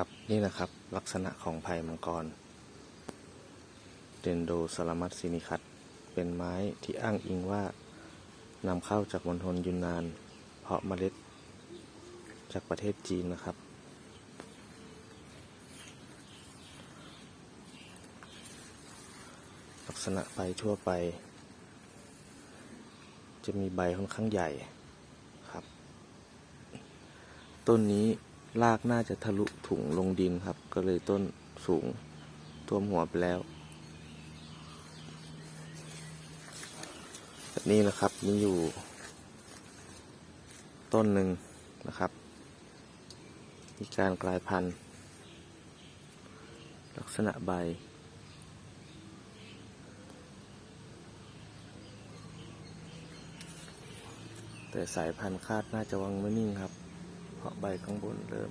ครับนี่นะครับลักษณะของไผ่มังกรเดนโดสลามัตซินิคัตเป็นไม้ที่อ้างอิงว่านำเข้าจากมณฑลยุนนาน เพาะเมล็ด จากประเทศจีนนะครับ ลักษณะใบทั่วไป จะมีใบค่อนข้างใหญ่ครับ ต้นนี้ รากน่าจะทะลุถุงลงดินครับ ก็เลยต้นสูงท่วมหัวไปแล้ว แบบนี้นะครับมีอยู่ ต้นหนึ่งนะครับ มีการกลายพันธุ์ ลักษณะใบ แต่สายพันธุ์คาดน่าจะวังไม่นิ่งครับ เพาะใบข้างบนเริ่ม